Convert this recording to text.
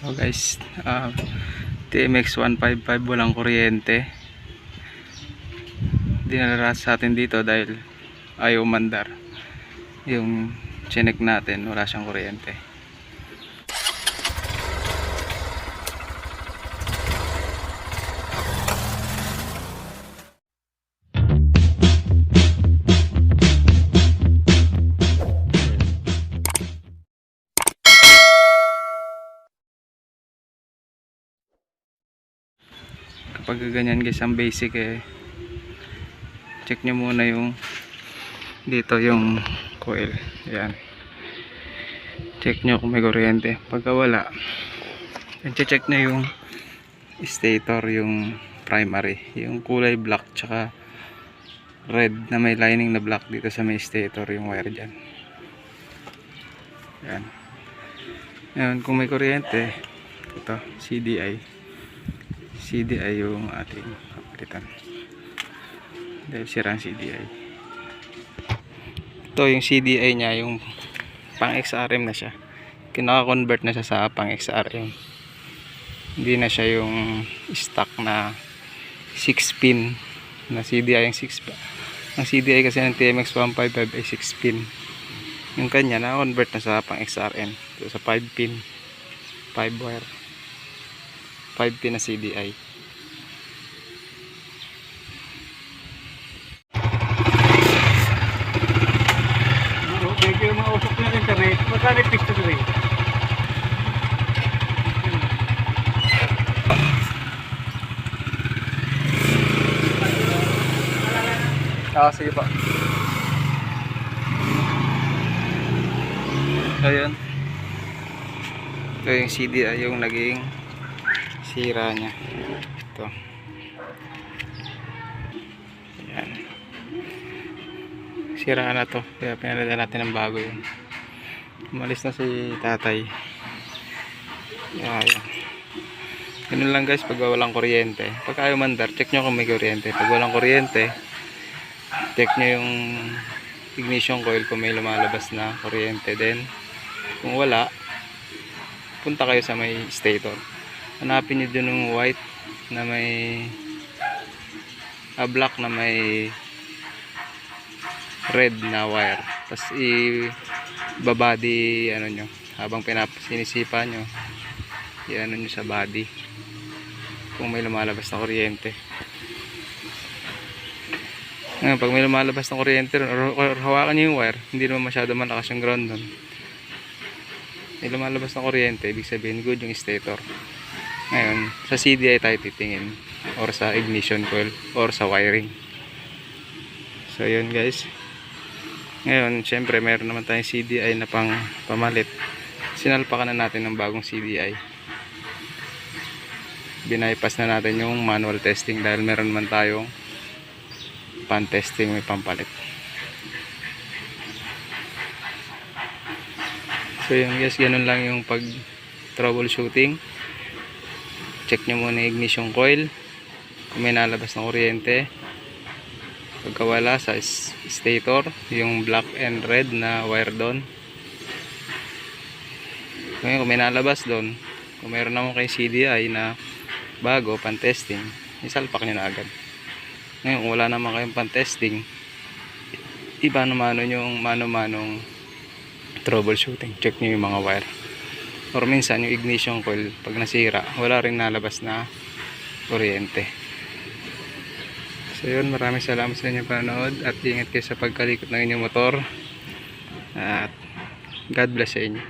Ito guys, ah, TMX 155 walang kuryente. Dinala sa atin dito dahil ayaw mandar. Yung chinek natin, wala siyang kuryente. Kapag ganyan guys ang basic eh. Check nyo muna yung dito yung coil. Yan check nyo kung may kuryente. Pagka wala check nyo yung stator yung primary. Yung kulay black tsaka red na may lining na black dito sa may stator yung wire dyan. Yan yan kung may kuryente ito CDI CDI yung ating kapalitan dahil sira ang CDI ito yung CDI nya yung pang XRM na siya. Kinaka-convert na siya sa pang XRM hindi na siya yung stock na 6 pin. Na CDI yung 6 pin ang CDI kasi ng TMX 155 ay 6 pin. Yung kanya na-convert na sa pang XRM so, sa 5 pin. 5 wire 5 pin na CDI. Okay, kaya mausap na ng internet, magkano pista na rin? Ah, sige pa. Ayun. Ito yung CDI yung naging sira niya. Ito. Ayan. Sira na to. Kaya pinalitan natin ng bago yun. Umalis na si tatay. Ayan. Ganun lang guys pag walang kuryente. Pag ayaw mandar, check nyo kung may kuryente. Pag walang kuryente, check nyo yung ignition coil kung may lumalabas na kuryente. Then, kung wala, punta kayo sa may stator. Hanapin nyo dun yung white na may ah, black na may red na wire. Tapos i-babody ano nyo habang pinap sinisipa nyo i-ano nyo sa body kung may lumalabas na kuryente. Ngayon, pag may lumalabas na kuryente or hawakan nyo yung wire, hindi naman masyado malakas yung ground doon. May lumalabas na kuryente, ibig sabihin good yung stator. Ngayon, sa CDI tayo titingin or sa ignition coil or sa wiring. So, yun guys. Ngayon, syempre, meron naman tayong CDI na pang pamalit. Sinalpakan na natin ng bagong CDI. Binaypass na natin yung manual testing dahil meron naman tayong pan testing may pampalit. So yun guys, ganun lang yung pag troubleshooting. Check nyo muna ignition coil. Kung may nalabas na kuryente. Pagkawala sa stator, yung black and red na wire doon. Ngayon kung may nalabas doon, kung meron naman kay CDI na bago, pan testing, isalpak nyo na agad. Ngayon kung wala naman kayong pan testing, iba naman yung mano-manong troubleshooting. Check nyo yung mga wire or minsan yung ignition coil pag nasira wala rin nalabas na kuryente. So yun. Maraming salamat sa inyong panonood at ingat kayo sa pagkalikot ng inyong motor. At God bless sa inyo.